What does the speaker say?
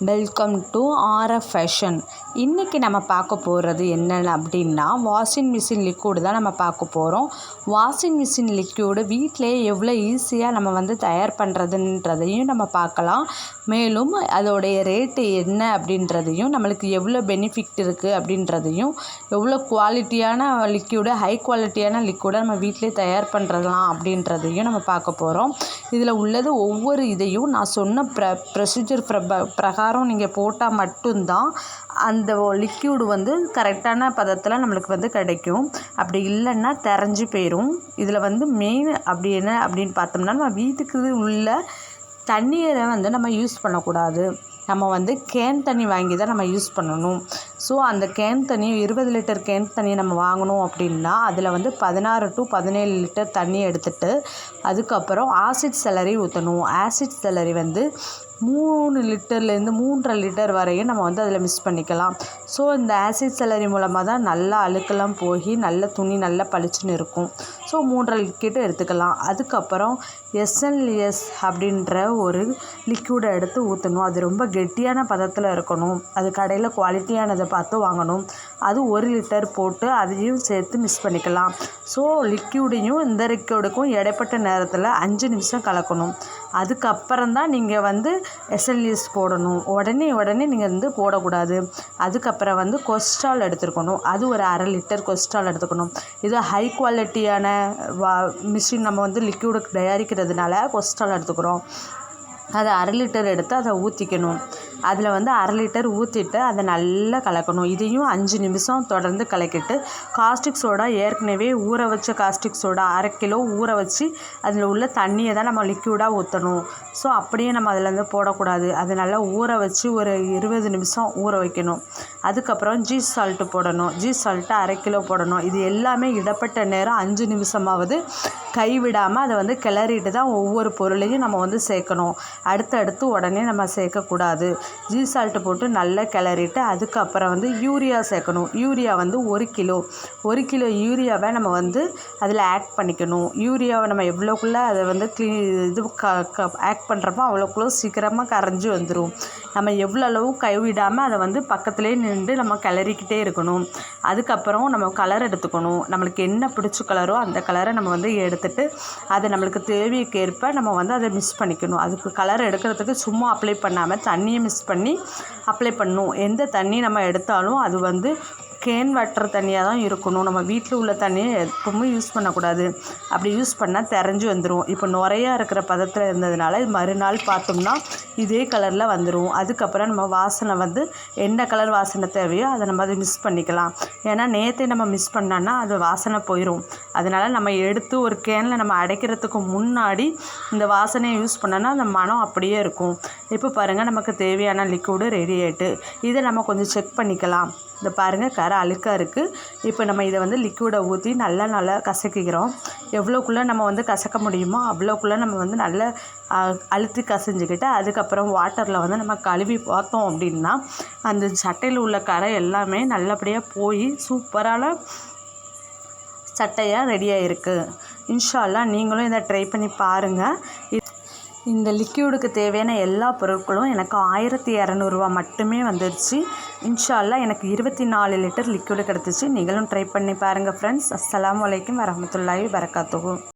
Welcome to RF fashion இன்றைக்கி நம்ம பார்க்க போகிறது என்னென்ன அப்படின்னா வாஷிங் மிஷின் லிக்யூடு தான் நம்ம பார்க்க போகிறோம் வாஷிங் மிஷின் லிக்யூடு வீட்டிலே எவ்வளோ ஈஸியாக நம்ம வந்து தயார் பண்ணுறதுன்றதையும் நம்ம பார்க்கலாம். மேலும் அதோடைய ரேட்டு என்ன அப்படின்றதையும் நம்மளுக்கு எவ்வளோ பெனிஃபிட் இருக்குது அப்படின்றதையும் எவ்வளோ குவாலிட்டியான லிக்யூடு ஹை குவாலிட்டியான லிக்யூடை நம்ம வீட்டிலே தயார் பண்ணுறதுலாம் அப்படின்றதையும் நம்ம பார்க்க போகிறோம் இதில் உள்ளது ஒவ்வொரு இதையும் நான் சொன்ன ப்ர ப்ரொசீஜர் பிரப பிரகாரம் நீங்கள் போட்டால் மட்டும்தான் அந்த லிக்யூடு வந்து கரெக்டான பதத்தில் நம்மளுக்கு வந்து கிடைக்கும். அப்படி இல்லைன்னா தெரிஞ்சு போயிடும் இதில் வந்து மெயின் அப்படி என்ன அப்படின்னு பார்த்தோம்னா நம்ம வீட்டுக்கு உள்ள தண்ணீரை வந்து நம்ம யூஸ் பண்ணக்கூடாது. நம்ம வந்து கேன் தண்ணி வாங்கி தான் நம்ம யூஸ் பண்ணணும். ஸோ அந்த கேன் தண்ணி இருபது லிட்டர் கேன் தண்ணி நம்ம வாங்கணும் அப்படின்னா அதில் வந்து பதினாறு டு பதினேழு லிட்டர் தண்ணி எடுத்துகிட்டு அதுக்கப்புறம் ஆசிட் செலரி ஊற்றணும் ஆசிட் செலரி வந்து மூணு லிட்டர்லேருந்து மூன்றரை லிட்டர் வரையும் நம்ம வந்து அதில் மிக்ஸ் பண்ணிக்கலாம். ஸோ இந்த ஆசிட் செலரி மூலமாக தான் நல்லா அழுக்கெல்லாம் போய் நல்ல துணி நல்லா பளிச்சுன்னு இருக்கும். ஸோ மூன்றரை லிக்விட் எடுத்துக்கலாம். அதுக்கப்புறம் எஸ்என்எஸ் அப்படின்ற ஒரு லிக்யூடை எடுத்து ஊற்றணும் அது ரொம்ப கெட்டியான பதத்தில் இருக்கணும். அது கடையில் குவாலிட்டியானதை பார்த்து வாங்கணும். அது ஒரு லிட்டர் போட்டு அதையும் சேர்த்து மிக்ஸ் பண்ணிக்கலாம். ஸோ லிக்யூடையும் இந்த லிக்யூடுக்கும் இடைப்பட்ட நேரத்தில் அஞ்சு நிமிஷம் கலக்கணும். அதுக்கப்புறம் தான் நீங்கள் வந்து எஸ்எல்இஎஸ் போடணும். உடனே உடனே நீங்கள் வந்து போடக்கூடாது. அதுக்கப்புறம் வந்து கொஸ்ட்ரால் எடுத்துருக்கணும். அது ஒரு அரை லிட்டர் கொஸ்ட்ரால் எடுத்துக்கணும். இது ஹை குவாலிட்டியான வா மிஷின் நம்ம வந்து லிக்யூடு தயாரிக்கிறதுனால கொஸ்ட்ரால் எடுத்துக்கிறோம். அதை அரை லிட்டர் எடுத்து அதை ஊற்றிக்கணும் அதில் வந்து அரை லிட்டர் ஊற்றிட்டு அதை நல்லா கலக்கணும். இதையும் அஞ்சு நிமிஷம் தொடர்ந்து கலக்கிட்டு காஸ்டிக் சோடா ஏற்கனவே ஊற வச்ச காஸ்டிக் சோடா அரை கிலோ ஊற வச்சு அதில் உள்ள தண்ணியை தான் நம்ம லிக்யூடாக ஊற்றணும் ஸோ அப்படியே நம்ம அதில் வந்து போடக்கூடாது. அதை நல்லா ஊற வச்சு ஒரு இருபது நிமிஷம் ஊற வைக்கணும். அதுக்கப்புறம் ஜீஸ் சால்ட்டு போடணும். ஜீஸ் சால்ட்டு அரை கிலோ போடணும். இது எல்லாமே இடப்பட்ட நேரம் அஞ்சு நிமிஷமாவது கைவிடாமல் அதை வந்து கிளறிட்டு தான் ஒவ்வொரு பொருளையும் நம்ம வந்து சேர்க்கணும். அடுத்தடுத்து உடனே நம்ம சேர்க்கக்கூடாது. ஜீ சால்ட்டு போட்டு நல்லா கிளறிட்டு அதுக்கப்புறம் வந்து யூரியா சேர்க்கணும். யூரியா வந்து ஒரு கிலோ. ஒரு கிலோ யூரியாவை நம்ம வந்து அதில் ஆட் பண்ணிக்கணும். யூரியாவை நம்ம எவ்வளோக்குள்ளே அதை வந்து க்ளீ இது க க ஆட் பண்ணுறப்போ அவ்வளோக்குள்ள சீக்கிரமாக கரைஞ்சி வந்துடும் நம்ம எவ்வளோ அளவு கைவிடாமல் அதை வந்து பக்கத்துலேயே நின்று நம்ம கிளறிக்கிட்டே இருக்கணும். அதுக்கப்புறம் நம்ம கலர் எடுத்துக்கணும். நம்மளுக்கு என்ன பிடிச்ச கலரோ அந்த கலரை நம்ம வந்து எடுத்துகிட்டு அதை நம்மளுக்கு தேவைக்கேற்ப நம்ம வந்து அதை மிஸ் பண்ணிக்கணும். அதுக்கு கலர் எடுக்கிறதுக்கு சும்மா அப்ளை பண்ணாமல் தண்ணியை மிக்ஸ் பண்ணி அப்ளை பண்ணணும் எந்த தண்ணி நம்ம எடுத்தாலும் அது வந்து கேன் வாட்டர் தண்ணியாக தான் இருக்கணும். நம்ம வீட்டில் உள்ள தண்ணியை எப்பவுமே யூஸ் பண்ணக்கூடாது. அப்படி யூஸ் பண்ணால் தெரிஞ்சு வந்துடும் இப்போ நுறையா இருக்கிற பதத்தில் இருந்ததுனால மறுநாள் பார்த்தோம்னா இதே கலரில் வந்துடும் அதுக்கப்புறம் நம்ம வாசனை வந்து என்ன கலர் வாசனை தேவையோ அதை நம்ம அதை மிஸ் பண்ணிக்கலாம். ஏன்னா நேற்றே நம்ம மிஸ் பண்ணோன்னா அது வாசனை போயிடும் அதனால் நம்ம எடுத்து ஒரு கேனில் நம்ம அடைக்கிறதுக்கு முன்னாடி இந்த வாசனையை யூஸ் பண்ணோன்னா அந்த மனம் அப்படியே இருக்கும். இப்போ பாருங்கள் நமக்கு தேவையான லிக்விடு ரெடி ஆகிட்டு இதை நம்ம கொஞ்சம் செக் பண்ணிக்கலாம். இந்த பாருங்கள் கரை அழுக்காக இருக்குது இப்போ நம்ம இதை வந்து லிக்விடை ஊற்றி நல்லா நல்லா கசக்கிக்கிறோம். எவ்வளோக்குள்ளே நம்ம வந்து கசக்க முடியுமோ அவ்வளோக்குள்ளே நம்ம வந்து நல்லா அழுத்தி கசைஞ்சிக்கிட்டு அதுக்கப்புறம் வாட்டரில் வந்து நம்ம கழுவி பார்த்தோம் அப்படின்னா அந்த சட்டையில் உள்ள கரை எல்லாமே நல்லபடியாக போய் சூப்பரான சட்டையாக ரெடியாக இருக்குது இன்ஷால்லாம் நீங்களும் இதை ட்ரை பண்ணி பாருங்கள் இந்த லிக்யூடுக்கு தேவையான எல்லா பொருட்களும் எனக்கு ஆயிரத்தி இரநூறுவா மட்டுமே வந்துடுச்சு இன்ஷால்லா எனக்கு இருபத்தி நாலு லிட்டர் லிக்யூடு கிடச்சிச்சு. நீங்களும் ட்ரை பண்ணி பாருங்கள் ஃப்ரெண்ட்ஸ் அஸ்லாம் வலைக்கம் வரமத்துல்லாஹி வரகாத்துகு